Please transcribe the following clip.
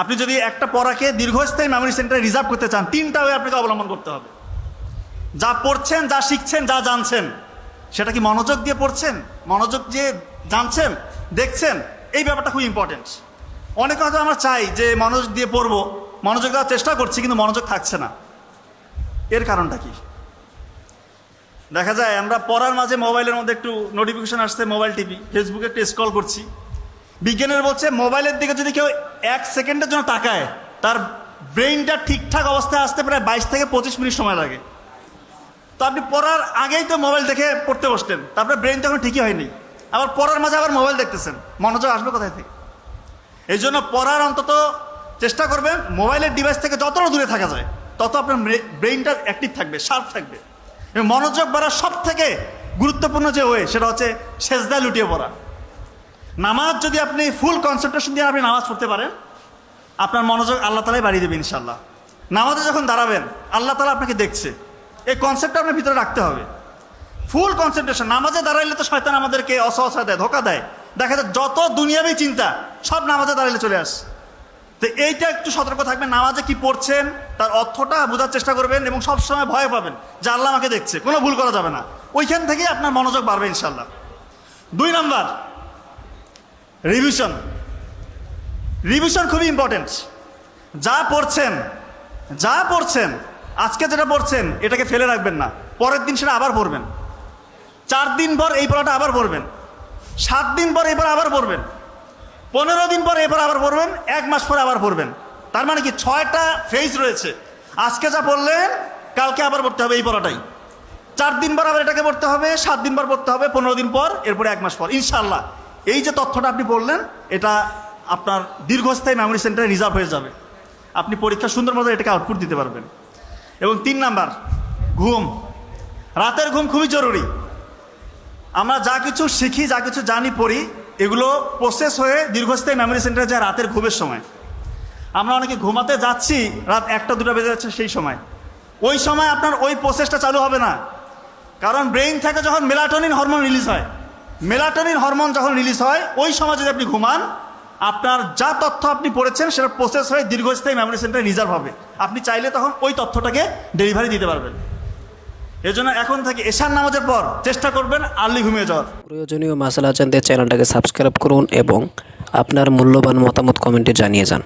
আপনি যদি একটা পড়াকে দীর্ঘস্থায়ী মেমোরি সেন্টারে রিজার্ভ করতে চান, তিনটা ওয়ে আপনাকে অবলম্বন করতে হবে। যা পড়ছেন, যা শিখছেন, যা জানছেন, সেটা কি মনোযোগ দিয়ে পড়ছেন? মনোযোগ দিয়ে জানছেন, দেখছেন? এই ব্যাপারটা খুব ইম্পর্টেন্ট অনেক হয়তো আমরা চাই যে মনোযোগ দিয়ে পড়ব, মনোযোগ দেওয়ার চেষ্টা করছি, কিন্তু মনোযোগ থাকছে না। এর কারণটা কি? দেখা যায়, আমরা পড়ার মাঝে মোবাইলের মধ্যে একটু নোটিফিকেশন আসছে মোবাইল টিভি ফেসবুকে একটু স্ক্রল করছি। বিজ্ঞানের বলছে, মোবাইলের দিকে যদি কেউ এক সেকেন্ডের জন্য তাকায়, তার ব্রেইনটা ঠিকঠাক অবস্থায় আসতে প্রায় বাইশ থেকে পঁচিশ মিনিট সময় লাগে। তো আপনি পড়ার আগেই তো মোবাইল দেখে পড়তে বসতেন। তারপরে ব্রেইন তখন ঠিকই হয়নি। আবার পড়ার মাঝে আবার মোবাইল দেখতেছেন। মনোযোগ আসবে কোথায় থেকে? এই জন্য পড়ার অন্তত চেষ্টা করবেন, মোবাইলের ডিভাইস থেকে যতটা দূরে থাকা যায়, তত আপনার ব্রেইনটা অ্যাক্টিভ থাকবে শার্প থাকবে। মনোযোগ বাড়ার সব থেকে গুরুত্বপূর্ণ যে ওয়ে সেটা হচ্ছে সেজদায় লুটিয়ে পড়া। নামাজ যদি আপনি ফুল কনসেন্ট্রেশন দিয়ে আপনি নামাজ পড়তে পারেন, আপনার মনোযোগ আল্লাহ তালাই বাড়িয়ে দেবে ইনশাল্লাহ নামাজে যখন দাঁড়াবেন, আল্লাহ তালা আপনাকে দেখছে। এই কনসেপ্টটা আপনার ভিতরে রাখতে হবে। ফুল কনসেন্ট্রেশন নামাজে দাঁড়াইলে তো শয়তান আমাদেরকে অসহসা দেয়, ধোকা দেয়। দেখা যায় যত দুনিয়াবি চিন্তা, সব নামাজে দাঁড়াইলে চলে আসে। তো এইটা একটু সতর্ক থাকবেন, নামাজে কি পড়ছেন, তার অর্থটা বোঝার চেষ্টা করবেন এবং সবসময় ভয় পাবেন যে আল্লাহ আমাকে দেখছে, কোনো ভুল করা যাবে না। ওইখান থেকেই আপনার মনোযোগ বাড়বে ইনশাল্লাহ দুই নাম্বার রিভিশন রিভিশন খুবই ইম্পর্টেন্ট যা পড়ছেন যা পড়ছেন, আজকে যেটা পড়ছেন, এটাকে ফেলে রাখবেন না। পরের দিন সেটা আবার পড়বেন। চার দিন পর এই পড়াটা আবার পড়বেন। সাত দিন পর এবার আবার পড়বেন। পনেরো দিন পর এবার আবার পড়বেন। এক মাস পরে আবার পড়বেন। তার মানে কি ছয়টা ফেজ রয়েছে। আজকে যা পড়লেন, কালকে আবার পড়তে হবে এই পড়াটাই। চার দিন পর আবার এটাকে পড়তে হবে, সাত দিন পর পড়তে হবে, পনেরো দিন পর, এরপরে এক মাস পর। ইনশাল্লাহ এই যে তথ্যটা আপনি বললেন, এটা আপনার দীর্ঘস্থায়ী মেমোরি সেন্টারে রিজার্ভ হয়ে যাবে। আপনি পরীক্ষা সুন্দর মতো এটাকে আউটপুট দিতে পারবেন। এবং তিন নাম্বার, ঘুম। রাতের ঘুম খুবই জরুরি। আমরা যা কিছু শিখি, যা কিছু জানি, পড়ি, এগুলো প্রসেস হয়ে দীর্ঘস্থায়ী মেমোরি সেন্টারে যায় রাতের ঘুমের সময়। আমরা অনেকে ঘুমাতে যাচ্ছি, রাত একটা, দুটো বেজে যাচ্ছে সেই সময়। ওই সময় আপনার ওই প্রসেসটা চালু হবে না। কারণ ব্রেইন থেকে যখন মেলাটোনিন হরমোন রিলিজ হয় মেলাটোনিন হরমোন যখন রিলিজ হয়, ওই সময় যদি আপনি ঘুমান, আপনার যা তথ্য আপনি পড়েছেন সেটা প্রসেস হয়ে দীর্ঘস্থায়ী মেমোরি সেন্টারে রিজার্ভ হবে। আপনি চাইলে তখন ওই তথ্যটাকে ডেলিভারি দিতে পারবেন। এজন্য এখন থেকে এশার নামাজের পর চেষ্টা করবেন আর্লি ঘুমিয়ে যাওয়ার। প্রয়োজনীয় মাসালা জানতে চ্যানেলটাকে সাবস্ক্রাইব করুন এবং আপনার মূল্যবান মতামত কমেন্টে জানিয়ে যান।